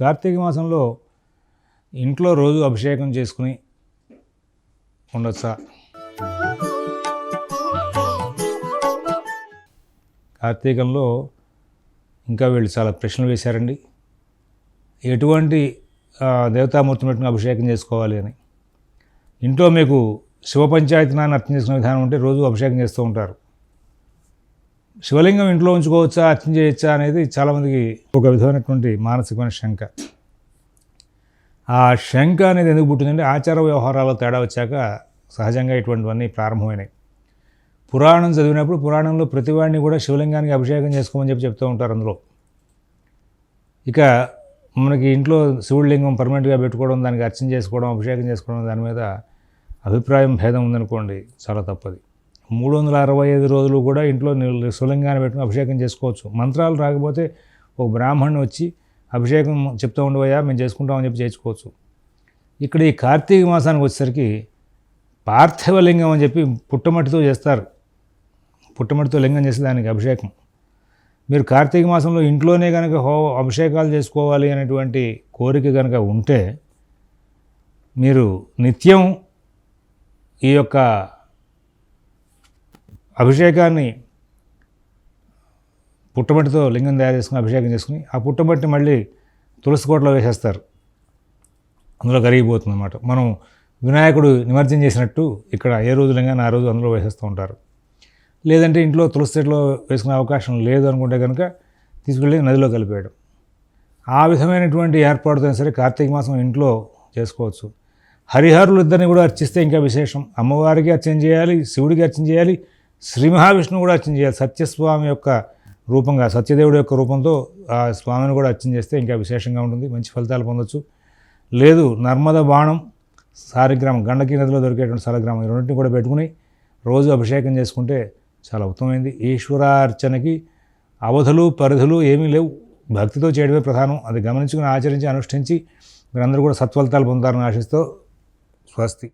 కార్తీక మాసంలో ఇంట్లో రోజు అభిషేకం చేసుకుని ఉండొచ్చా? కార్తీకంలో ఇంకా వీళ్ళు చాలా ప్రశ్నలు వేశారండి. ఎటువంటి ఆ, దేవతామూర్తిని పెట్టుకుని అభిషేకం చేసుకోవాలి అని. ఇంట్లో మీకు శివ పంచాయతనాన్ని అర్థం చేసుకునే విధానం ఉంటే రోజు అభిషేకం చేస్తూ ఉంటారు. శివలింగం ఇంట్లో ఉంచుకోవచ్చా అర్చన చేయొచ్చా అనేది చాలామందికి ఒక విధమైనటువంటి మానసికమైన శంక. ఆ శంక అనేది ఎందుకు పుట్టిందంటే ఆచార వ్యవహారాల్లో తేడా వచ్చాక సహజంగా ఇటువంటివన్నీ ప్రారంభమైనాయి. పురాణం చదివినప్పుడు పురాణంలో ప్రతివాడిని కూడా శివలింగానికి అభిషేకం చేసుకోమని చెప్పి చెప్తూ ఉంటారు అందులో. ఇక మనకి ఇంట్లో శివుడి లింగం పర్మనెంట్గా పెట్టుకోవడం దానికి అర్చన చేసుకోవడం అభిషేకం చేసుకోవడం దాని మీద అభిప్రాయం భేదం ఉందనుకోండి చాలా తప్పది. మూడు వందల అరవై ఐదు రోజులు కూడా ఇంట్లో సులంగాన పెట్టుకుని అభిషేకం చేసుకోవచ్చు. మంత్రాలు రాకపోతే ఒక బ్రాహ్మణ్ వచ్చి అభిషేకం చెప్తూ ఉండవయ్యా మేము చేసుకుంటామని చెప్పి చేసుకోవచ్చు ఇక్కడ ఈ కార్తీక మాసానికి వచ్చేసరికి పార్థివ లింగం అని చెప్పి పుట్టమట్టితో చేస్తారు. పుట్టమట్టితో లింగం చేసి దానికి అభిషేకం. మీరు కార్తీక మాసంలో ఇంట్లోనే కనుక హో అభిషేకాలు చేసుకోవాలి అనేటువంటి కోరిక కనుక ఉంటే మీరు నిత్యం ఈ యొక్క అభిషేకాన్ని పుట్టమట్టితో లింగం తయారు చేసుకుని అభిషేకం చేసుకుని ఆ పుట్టమట్టి మళ్ళీ తులసి కోటలో వేసేస్తారు. అందులో కరిగిపోతుంది అన్నమాట మనం వినాయకుడు నిమజ్జనం చేసినట్టు ఇక్కడ ఏ రోజు లింగాన్ని ఆ రోజు అందులో వేసేస్తూ ఉంటారు. లేదంటే ఇంట్లో తులసి చెట్లో వేసుకునే అవకాశం లేదు అనుకుంటే కనుక తీసుకెళ్ళి నదిలో కలిపేయడం. ఆ విధమైనటువంటి ఏర్పాటుతో సరే కార్తీక మాసం ఇంట్లో చేసుకోవచ్చు. హరిహరులు ఇద్దరిని కూడా అర్చిస్తే ఇంకా విశేషం. అమ్మవారికి అర్చన చేయాలి శివుడికి అర్చన చేయాలి శ్రీ మహావిష్ణువు కూడా అర్చన చేయాలి. సత్యస్వామి యొక్క రూపంగా సత్యదేవుడి యొక్క రూపంతో ఆ స్వామిని కూడా అర్చన చేస్తే ఇంకా విశేషంగా ఉంటుంది మంచి ఫలితాలు పొందొచ్చు. లేదు నర్మద బాణం సారిగ్రామం గండకీ నదిలో దొరికేటువంటి సాలగ్రామం ఈ రెండింటిని కూడా పెట్టుకుని రోజు అభిషేకం చేసుకుంటే చాలా ఉత్తమమైంది. ఈశ్వరార్చనకి అవధులు పరిధులు ఏమీ లేవు. భక్తితో చేయడమే ప్రధానం. అది గమనించుకుని ఆచరించి అనుష్ఠించి మీరందరూ కూడా సత్ఫలితాలు పొందాలని ఆశిస్తూ స్వస్తి.